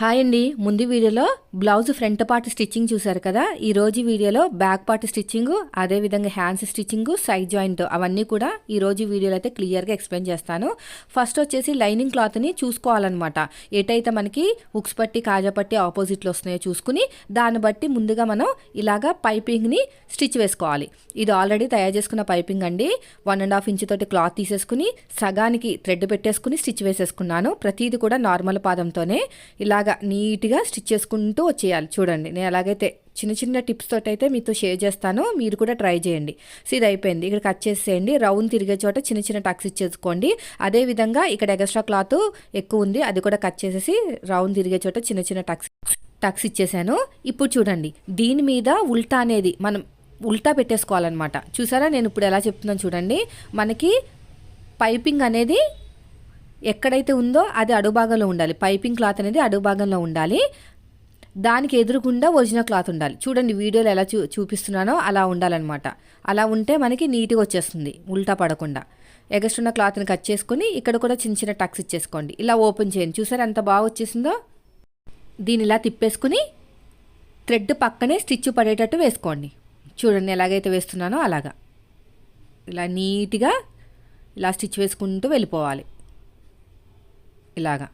Hi అండి. ముందు వీడియోలో బ్లౌజ్ ఫ్రంట్ పార్ట్ స్టిచ్చింగ్ చూసారు కదా? ఈ రోజు వీడియోలో బ్యాక్ పార్ట్ స్టిచ్చింగ్ అదేవిధంగా హ్యాండ్స్ స్టిచ్చింగ్ సైడ్ జాయింట్ అవన్నీ కూడా ఈ రోజు వీడియోలో అయితే క్లియర్గా ఎక్స్ప్లెయిన్ చేస్తాను. ఫస్ట్ వచ్చేసి లైనింగ్ క్లాత్ని చూసుకోవాలన్నమాట. ఎటైతే మనకి ఉక్స్ పట్టి కాజా పట్టి ఆపోజిట్లో వస్తున్నాయో చూసుకుని దాన్ని బట్టి ముందుగా మనం ఇలాగా పైపింగ్ని స్టిచ్ వేసుకోవాలి. ఇది ఆల్రెడీ తయారు చేసుకున్న పైపింగ్ అండి. వన్ అండ్ హాఫ్ ఇంచ్ తోటి క్లాత్ తీసేసుకుని సగానికి థ్రెడ్ పెట్టేసుకుని స్టిచ్ వేసేసుకున్నాను. ప్రతిది కూడా నార్మల్ పాదంతోనే. ఇలాగా నీట్గా స్టిచ్ చేసుకుంటూ వచ్చేయాలి. చూడండి నేను ఎలాగైతే చిన్న చిన్న టిప్స్ తోటి అయితే మీతో షేర్ చేస్తాను. మీరు కూడా ట్రై చేయండి. సో ఇది అయిపోయింది ఇక్కడ కట్ చేసేయండి. రౌండ్ తిరిగే చోట చిన్న చిన్న టక్స్ ఇచ్చేసుకోండి. అదేవిధంగా ఇక్కడ ఎక్స్ట్రా క్లాత్ ఎక్కువ ఉంది. అది కూడా కట్ చేసేసి రౌండ్ తిరిగే చోట చిన్న చిన్న టక్స్ టక్స్ ఇచ్చేసాను. ఇప్పుడు చూడండి దీని మీద ఉల్టా అనేది మనం ఉల్టా పెట్టేసుకోవాలన్నమాట. చూసారా? నేను ఇప్పుడు ఎలా చెప్తున్నాను చూడండి. మనకి పైపింగ్ అనేది ఎక్కడైతే ఉందో అది అడుగుభాగంలో ఉండాలి. పైపింగ్ క్లాత్ అనేది అడుగుభాగంలో ఉండాలి. దానికి ఎదురుకుండా ఒరిజినల్ క్లాత్ ఉండాలి. చూడండి వీడియోలో ఎలా చూ చూపిస్తున్నానో అలా ఉండాలన్నమాట. అలా ఉంటే మనకి నీట్గా వచ్చేస్తుంది ఉల్టా పడకుండా. ఎగస్టున్న క్లాత్ని కట్ చేసుకొని ఇక్కడ కూడా చిన్న చిన్న టక్స్ ఇచ్చేసుకోండి. ఇలా ఓపెన్ చేయండి. చూసారు ఎంత బాగా వచ్చేసిందో? దీని ఇలా తిప్పేసుకుని థ్రెడ్ పక్కనే స్టిచ్ పడేటట్టు వేసుకోండి. చూడండి ఎలాగైతే వేస్తున్నానో అలాగా. ఇలా నీట్గా ఇలా స్టిచ్ వేసుకుంటూ వెళ్ళిపోవాలి. ఇలాగా.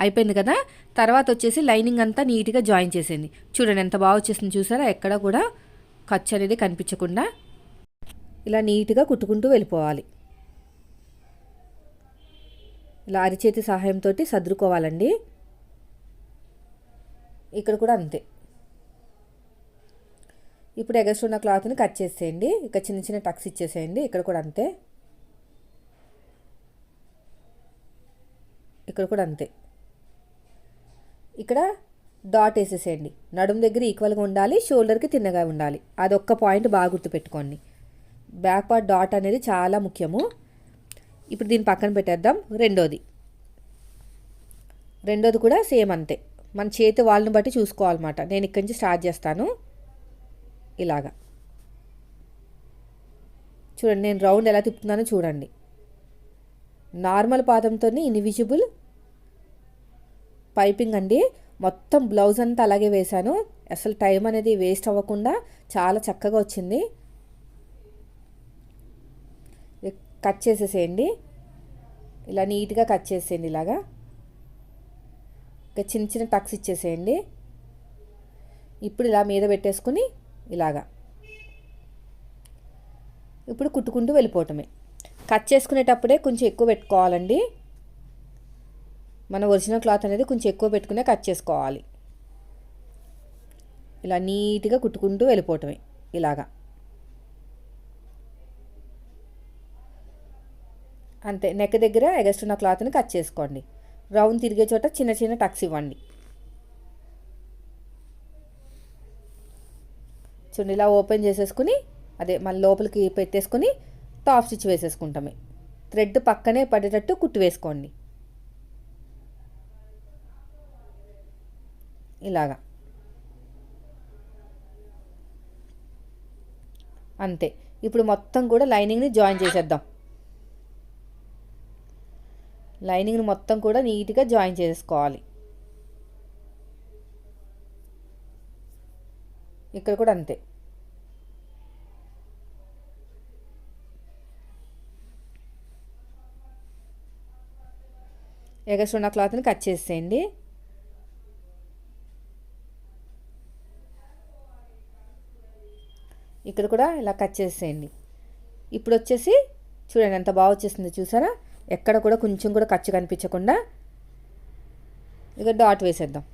అయిపోయింది కదా? తర్వాత వచ్చేసి లైనింగ్ అంతా నీట్గా జాయిన్ చేసేయండి. చూడండి ఎంత బాగా వచ్చేసింది చూసారా? ఎక్కడ కూడా ఖర్చు అనేది కనిపించకుండా ఇలా నీట్గా కుట్టుకుంటూ వెళ్ళిపోవాలి. ఇలా అరిచేతి సహాయంతో సర్దుకోవాలండి. ఇక్కడ కూడా అంతే. ఇప్పుడు ఎగస్ట్ ఉన్న క్లాత్ని కట్ చేసేయండి. ఇక చిన్న చిన్న టక్స్ ఇచ్చేసేయండి. ఇక్కడ కూడా అంతే. ఇక్కడ కూడా అంతే. ఇక్కడ డాట్ వేసేసేయండి. నడుము దగ్గర ఈక్వల్గా ఉండాలి షోల్డర్కి తిన్నగా ఉండాలి. అదొక్క పాయింట్ బాగా గుర్తుపెట్టుకోండి. బ్యాక్ పార్ట్ డాట్ అనేది చాలా ముఖ్యము. ఇప్పుడు దీన్ని పక్కన పెట్టేద్దాం. రెండోది. రెండోది కూడా సేమ్ అంతే. మన చేతి వాళ్ళని బట్టి చూసుకోవాలన్నమాట. నేను ఇక్కడి నుంచి స్టార్ట్ చేస్తాను. ఇలాగా. చూడండి నేను రౌండ్ ఎలా తిప్పుతున్నానో చూడండి. నార్మల్ పాదంతో ఇన్విజిబుల్ పైపింగ్ అండి. మొత్తం బ్లౌజ్ అంతా అలాగే వేశాను. అసలు టైం అనేది వేస్ట్ అవ్వకుండా చాలా చక్కగా వచ్చింది. కట్ చేసేసేయండి. ఇలా నీట్గా కట్ చేసేయండి ఇలాగా. ఇంకా చిన్న చిన్న టక్స్ ఇచ్చేసేయండి. ఇప్పుడు ఇలా మీద పెట్టేసుకుని ఇలాగా. ఇప్పుడు కుట్టుకుంటూ వెళ్ళిపోవటమే. కట్ చేసుకునేటప్పుడే కొంచెం ఎక్కువ పెట్టుకోవాలండి. మన ఒరిజినల్ క్లాత్ అనేది కొంచెం ఎక్కువ పెట్టుకునే కట్ చేసుకోవాలి. ఇలా నీట్గా కుట్టుకుంటూ వెళ్ళిపోవటమే ఇలాగా. అంతే నెక్ దగ్గర ఎగస్ట్ ఉన్న క్లాత్ని కట్ చేసుకోండి. రౌండ్ తిరిగే చోట చిన్న చిన్న టక్స్ ఇవ్వండి. చూడండి ఇలా ఓపెన్ చేసేసుకుని అదే మళ్ళీ లోపలికి పెట్టేసుకుని టాప్ స్టిచ్ వేసేసుకుంటామే. థ్రెడ్ పక్కనే పడేటట్టు కుట్టు వేసుకోండి. ఇలాగా. అంతే. ఇప్పుడు మొత్తం కూడా లైనింగ్ని జాయిన్ చేసేద్దాం. లైనింగ్ని మొత్తం కూడా నీట్గా జాయిన్ చేసుకోవాలి. ఇక్కడ కూడా అంతే. ఎగసున్న క్లాత్ని కట్ చేసేయండి. ఇక్కడ కూడా ఇలా కట్ చేసేయండి. ఇప్పుడు వచ్చేసి చూడండి ఎంత బాగా వచ్చేసిందో చూసారా? ఎక్కడ కూడా కొంచెం కూడా ఖర్చు కనిపించకుండా ఇక డాట్ వేసేద్దాం.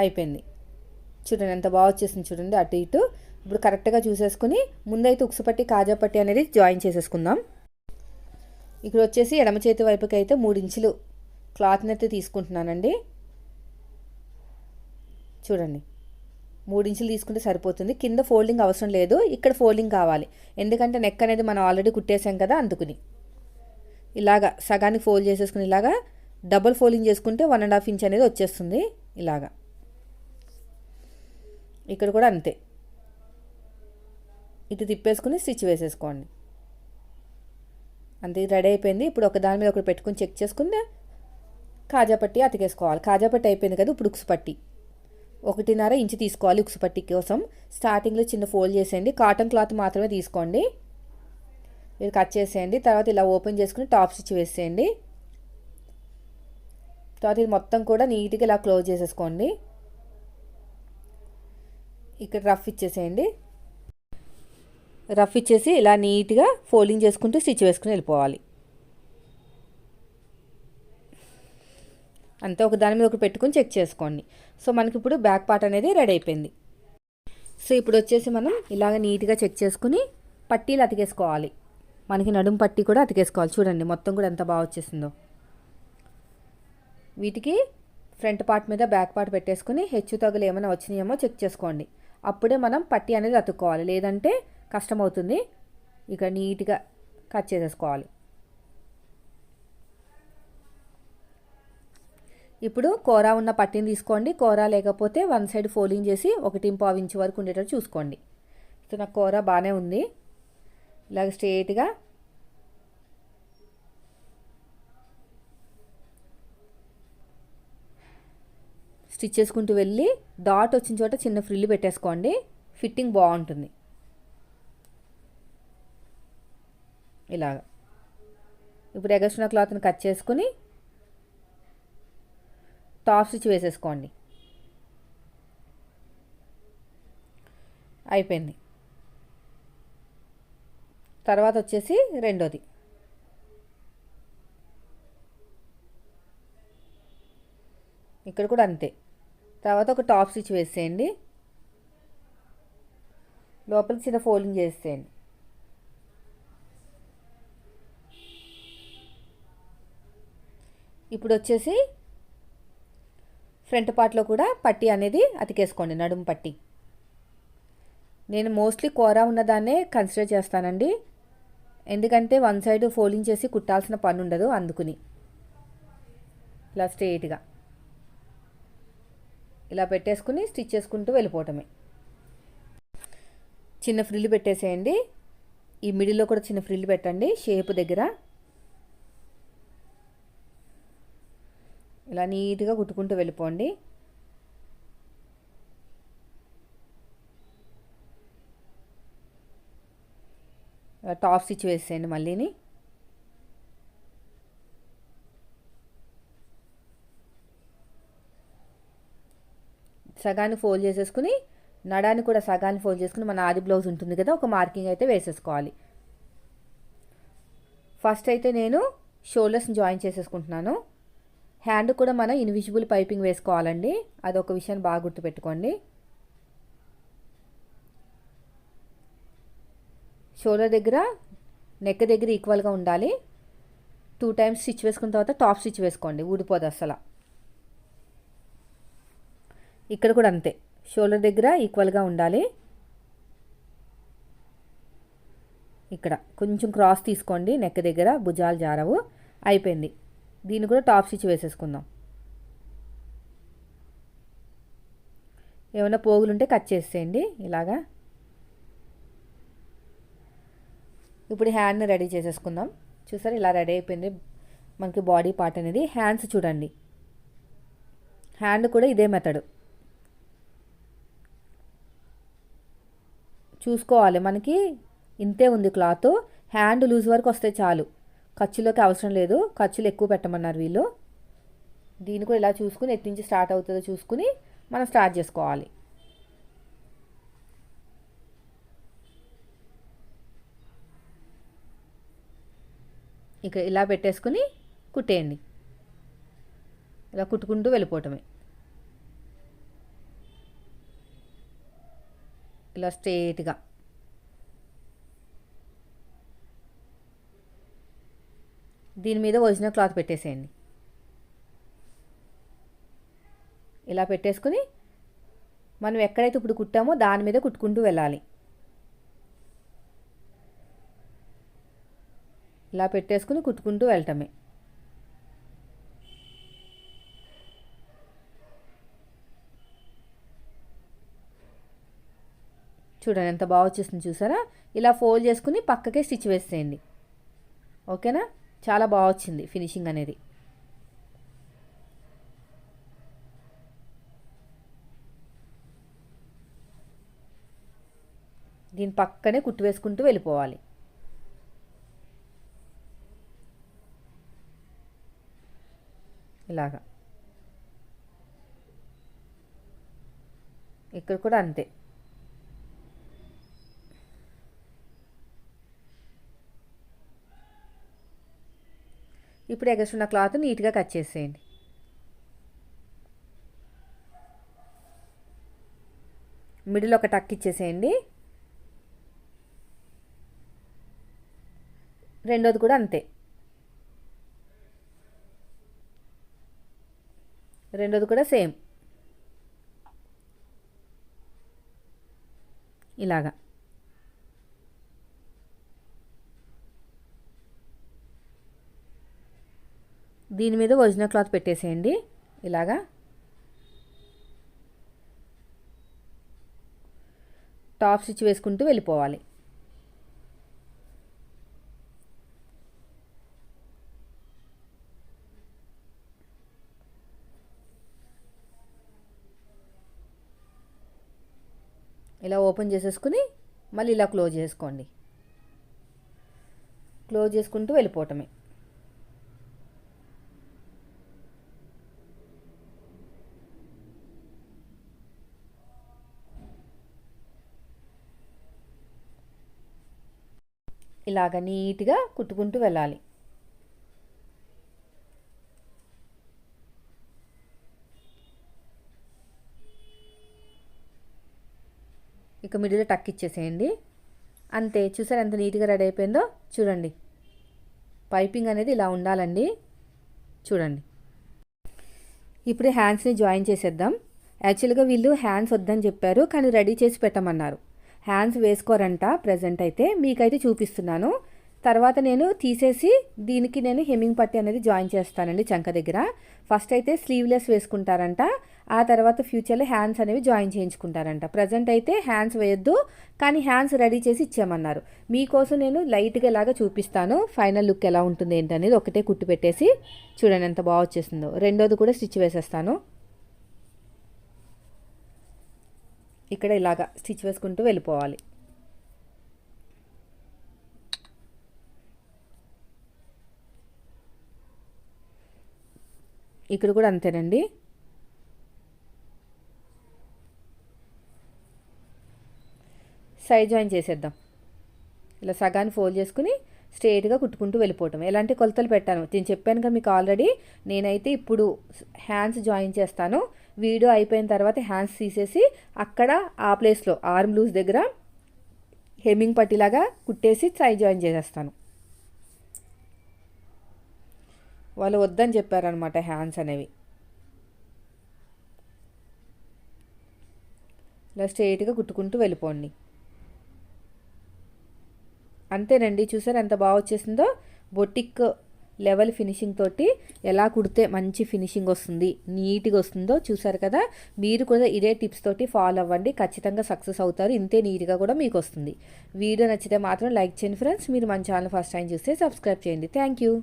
అయిపోయింది. చూడండి ఎంత బాగా వచ్చేసింది చూడండి అటు ఇటు. ఇప్పుడు కరెక్ట్గా చూసేసుకుని ముందైతే ఉక్సుపట్టి కాజాపట్టి అనేది జాయిన్ చేసేసుకుందాం. ఇక్కడ వచ్చేసి ఎడమ చేతి వైపుకి అయితే మూడు ఇంచులు క్లాత్ని అయితే తీసుకుంటున్నానండి. చూడండి. మూడు ఇంచులు తీసుకుంటే సరిపోతుంది. కింద ఫోల్డింగ్ అవసరం లేదు. ఇక్కడ ఫోల్డింగ్ కావాలి. ఎందుకంటే నెక్ అనేది మనం ఆల్రెడీ కుట్టేసాం కదా అందుకుని. ఇలాగా సగానికి ఫోల్డ్ చేసేసుకుని ఇలాగా డబుల్ ఫోల్డింగ్ చేసుకుంటే వన్ అండ్ హాఫ్ ఇంచ్ అనేది వచ్చేస్తుంది ఇలాగా. ఇక్కడ కూడా అంతే. ఇటు తిప్పేసుకుని స్టిచ్ వేసేసుకోండి. అంతే రెడీ అయిపోయింది. ఇప్పుడు ఒక దాని మీద ఒకటి పెట్టుకుని చెక్ చేసుకుని కాజాపట్టి అతికేసుకోవాలి. కాజాపట్టి అయిపోయింది కదా ఇప్పుడు ఉక్సు పట్టి. ఒకటిన్నర ఇంచు తీసుకోవాలి ఉక్సు పట్టి కోసం. స్టార్టింగ్లో చిన్న ఫోల్డ్ చేసేయండి. కాటన్ క్లాత్ మాత్రమే తీసుకోండి. ఇది కట్ చేసేయండి. తర్వాత ఇలా ఓపెన్ చేసుకుని టాప్ స్టిచ్ వేసేయండి. తర్వాత ఇది మొత్తం కూడా నీట్గా ఇలా క్లోజ్ చేసేసుకోండి. ఇక్కడ రఫ్ ఇచ్చేసేయండి. రఫ్ ఇచ్చేసి ఇలా నీట్గా ఫోల్డింగ్ చేసుకుంటూ స్టిచ్ వేసుకుని వెళ్ళిపోవాలి. అంతే ఒక దాని మీద ఒకటి పెట్టుకుని చెక్ చేసుకోండి. సో మనకి ఇప్పుడు బ్యాక్ పార్ట్ అనేది రెడీ అయిపోయింది. సో ఇప్పుడు వచ్చేసి మనం ఇలాగ నీట్గా చెక్ చేసుకుని పట్టీలు అతికేసుకోవాలి. మనకి నడుము పట్టీ కూడా అతికేసుకోవాలి. చూడండి మొత్తం కూడా ఎంత బాగా వచ్చేసిందో. వీటికి ఫ్రంట్ పార్ట్ మీద బ్యాక్ పార్ట్ పెట్టేసుకుని హెచ్చు తగులు ఏమైనా వచ్చినాయేమో చెక్ చేసుకోండి. అప్పుడే మనం పట్టీ అనేది అతుక్కోవాలి. లేదంటే కష్టమవుతుంది. ఇక నీట్గా కట్ చేసేసుకోవాలి. ఇప్పుడు కూర ఉన్న పట్టిని తీసుకోండి. కూర లేకపోతే వన్ సైడ్ ఫోలింగ్ చేసి ఒకటి పావు ఇంచు వరకు ఉండేటట్టు చూసుకోండి. సో నాకు కూర బాగానే ఉంది. ఇలాగ స్ట్రేట్గా. స్టిచ్ చేసుకుంటూ వెళ్ళి డాట్ వచ్చిన చోట చిన్న ఫ్రిల్ పెట్టేసుకోండి. ఫిట్టింగ్ బాగుంటుంది. ఇలాగ. ఇప్పుడు ఎగస్ట్రా క్లాత్ని కట్ చేసుకుని టాప్ స్టిచ్ వేసేసుకోండి. అయిపోయింది. తర్వాత వచ్చేసి రెండోది. ఇక్కడ కూడా అంతే. తర్వాత ఒక టాప్ స్టిచ్ వేసేయండి. లోపలికి చిన్న ఫోల్డింగ్ చేసేయండి. ఇప్పుడు వచ్చేసి ఫ్రంట్ పార్ట్లో కూడా పట్టీ అనేది అతికేసుకోండి నడుము పట్టీ. నేను మోస్ట్లీ కూర ఉన్నదాన్నే కన్సిడర్ చేస్తానండి. ఎందుకంటే వన్ సైడ్ ఫోల్డింగ్ చేసి కుట్టాల్సిన పని ఉండదు అందుకుని. ఇలా స్ట్రేట్గా ఇలా పెట్టేసుకుని స్టిచ్ చేసుకుంటూ వెళ్ళిపోవటమే. చిన్న ఫ్రిల్ పెట్టేసేయండి. ఈ మిడిల్లో కూడా చిన్న ఫ్రిల్ పెట్టండి షేప్ దగ్గర. ఇలా నీట్గా కుట్టుకుంటూ వెళ్ళిపోండి. టాప్ స్టిచ్ వేసేయండి మళ్ళీని. సగాన్ని ఫోల్డ్ చేసేసుకుని నడాన్ని కూడా సగాన్ని ఫోల్డ్ చేసుకుని మన ఆది బ్లౌజ్ ఉంటుంది కదా ఒక మార్కింగ్ అయితే వేసేసుకోవాలి. ఫస్ట్ అయితే నేను షోల్డర్స్ని జాయిన్ చేసేసుకుంటున్నాను. హ్యాండ్ కూడా మనం ఇన్విజిబుల్ పైపింగ్ వేసుకోవాలండి. అది ఒక విషయాన్ని బాగా గుర్తుపెట్టుకోండి. షోల్డర్ దగ్గర నెక్ దగ్గర ఈక్వల్గా ఉండాలి. టూ టైమ్స్ స్టిచ్ వేసుకున్న తర్వాత టాప్ స్టిచ్ వేసుకోండి. ఊడిపోదు అసలు ఇక్కడ కూడా అంతే. షోల్డర్ దగ్గర ఈక్వల్గా ఉండాలి. ఇక్కడ కొంచెం క్రాస్ తీసుకోండి. నెక్ దగ్గర భుజాలు జారవు. అయిపోయింది. దీన్ని కూడా టాప్ స్టిచ్ వేసేసుకుందాం. ఏమైనా పోగులుంటే కట్ చేసేయండి ఇలాగా. ఇప్పుడు హ్యాండ్ని రెడీ చేసేసుకుందాం. చూసారు ఇలా రెడీ అయిపోయింది. మనకి బాడీ పార్ట్ అనేది. హ్యాండ్స్ చూడండి. హ్యాండ్ కూడా ఇదే మెథడ్. చూసుకోవాలి. మనకి ఇంతే ఉంది క్లాత్. హ్యాండ్ లూజ్ వరకు వస్తే చాలు. ఖర్చులోకి అవసరం లేదు. ఖర్చులు ఎక్కువ పెట్టమన్నారు వీళ్ళు. దీన్ని కూడా ఇలా చూసుకుని ఎత్తించి స్టార్ట్ అవుతుందో చూసుకుని మనం స్టార్ట్ చేసుకోవాలి. ఇక ఇలా పెట్టేసుకుని కుట్టేయండి. ఇలా కుట్టుకుంటూ వెళ్ళిపోవటమే. ఇలా స్ట్రేట్గా. దీని మీద ఒరిజినల్ క్లాత్ పెట్టేసేయండి. ఇలా పెట్టేసుకుని మనం ఎక్కడైతే ఇప్పుడు కుట్టామో దాని మీద కుట్టుకుంటూ వెళ్ళాలి. ఇలా పెట్టేసుకుని కుట్టుకుంటూ వెళ్ళటమే. చూడండి ఎంత బాగా వచ్చేస్తుంది చూసారా? ఇలా ఫోల్డ్ చేసుకుని పక్కకే స్టిచ్ వేసేయండి. ఓకేనా? చాలా బాగా వచ్చింది ఫినిషింగ్ అనేది. దీని పక్కనే కుట్టు వేసుకుంటూ వెళ్ళిపోవాలి. ఇలాగా. ఇక్కడ కూడా అంతే. ఇప్పుడు ఎగస్ట్రున్న క్లాత్ నీట్గా కట్ చేసేయండి. మిడిల్ ఒక టక్ ఇచ్చేసేయండి. రెండోది కూడా అంతే. రెండోది కూడా సేమ్. ఇలాగా. దీని మీద ఒరిజినల్ క్లాత్ పెట్టేసేయండి. ఇలాగా. టాప్ స్టిచ్ వేసుకుంటూ వెళ్ళిపోవాలి. ఇలా ఓపెన్ చేసేసుకుని మళ్ళీ ఇలా క్లోజ్ చేసుకోండి. క్లోజ్ చేసుకుంటూ వెళ్ళిపోవటమే. ఇలాగ నీట్గా కుట్టుకుంటూ వెళ్ళాలి. ఇక మిడిలో టక్ ఇచ్చేసేయండి. అంతే చూసారు ఎంత నీట్గా రెడీ అయిపోయిందో? చూడండి. పైపింగ్ అనేది ఇలా ఉండాలండి. చూడండి. ఇప్పుడు హ్యాండ్స్ని జాయిన్ చేసేద్దాం. యాక్చువల్గా వీళ్ళు హ్యాండ్స్ వద్దని చెప్పారు కానీ రెడీ చేసి పెట్టమన్నారు. హ్యాండ్స్ వేసుకోరంట ప్రజెంట్ అయితే. మీకైతే చూపిస్తున్నాను. తర్వాత నేను తీసేసి దీనికి నేను హెమ్మింగ్ పట్టి అనేది జాయిన్ చేస్తానండి చంక దగ్గర. ఫస్ట్ అయితే స్లీవ్లెస్ వేసుకుంటారంట. ఆ తర్వాత ఫ్యూచర్లో హ్యాండ్స్ అనేవి జాయిన్ చేయించుకుంటారంట. ప్రజెంట్ అయితే హ్యాండ్స్ వేయొద్దు కానీ హ్యాండ్స్ రెడీ చేసి ఇచ్చామన్నారు మీకోసం నేను లైట్గా ఇలాగా చూపిస్తాను. ఫైనల్ లుక్ ఎలా ఉంటుంది ఏంటనేది ఒకటే కుట్టు పెట్టేసి చూడండి ఎంత బాగా వచ్చేసిందో రెండోది కూడా స్టిచ్ వేసేస్తాను. ఇక్కడ ఇలాగా స్టిచ్ వేసుకుంటూ వెళ్ళిపోవాలి. ఇక్కడ కూడా అంతేనండి. సైడ్ జాయిన్ చేసేద్దాం. ఇలా సగాన్ని ఫోల్డ్ చేసుకుని స్ట్రేట్గా కుట్టుకుంటూ వెళ్ళిపోవటం ఎలాంటి కొలతలు పెట్టాను? నేను చెప్పాను కదా మీకు ఆల్రెడీ నేనైతే ఇప్పుడు హ్యాండ్స్ జాయిన్ చేస్తాను. వీడియో అయిపోయిన తర్వాత హ్యాండ్స్ తీసేసి అక్కడ ఆ ప్లేస్లో ఆర్మ్ లూజ్ దగ్గర హెమ్మింగ్ పట్టిలాగా కుట్టేసి సై జాయిన్ చేసేస్తాను. వాళ్ళు వద్దని చెప్పారనమాట హ్యాండ్స్ అనేవి. ఇలా స్ట్రైట్గా కుట్టుకుంటూ వెళ్ళిపోండి. అంతేనండి చూసారు ఎంత బాగా వచ్చేసిందో? బొటిక్ లెవెల్ ఫినిషింగ్ తోటి ఎలా కుడితే మంచి ఫినిషింగ్ వస్తుంది నీట్గా వస్తుందో చూసారు కదా? మీరు కూడా ఇదే టిప్స్ తోటి ఫాలో అవ్వండి ఖచ్చితంగా సక్సెస్ అవుతారు ఇంతే నీట్గా కూడా మీకు వస్తుంది. వీడియో నచ్చితే మాత్రం లైక్ చేయండి ఫ్రెండ్స్. మీరు మన ఛానల్ ఫస్ట్ టైం చూస్తే సబ్స్క్రైబ్ చేయండి. Thank you.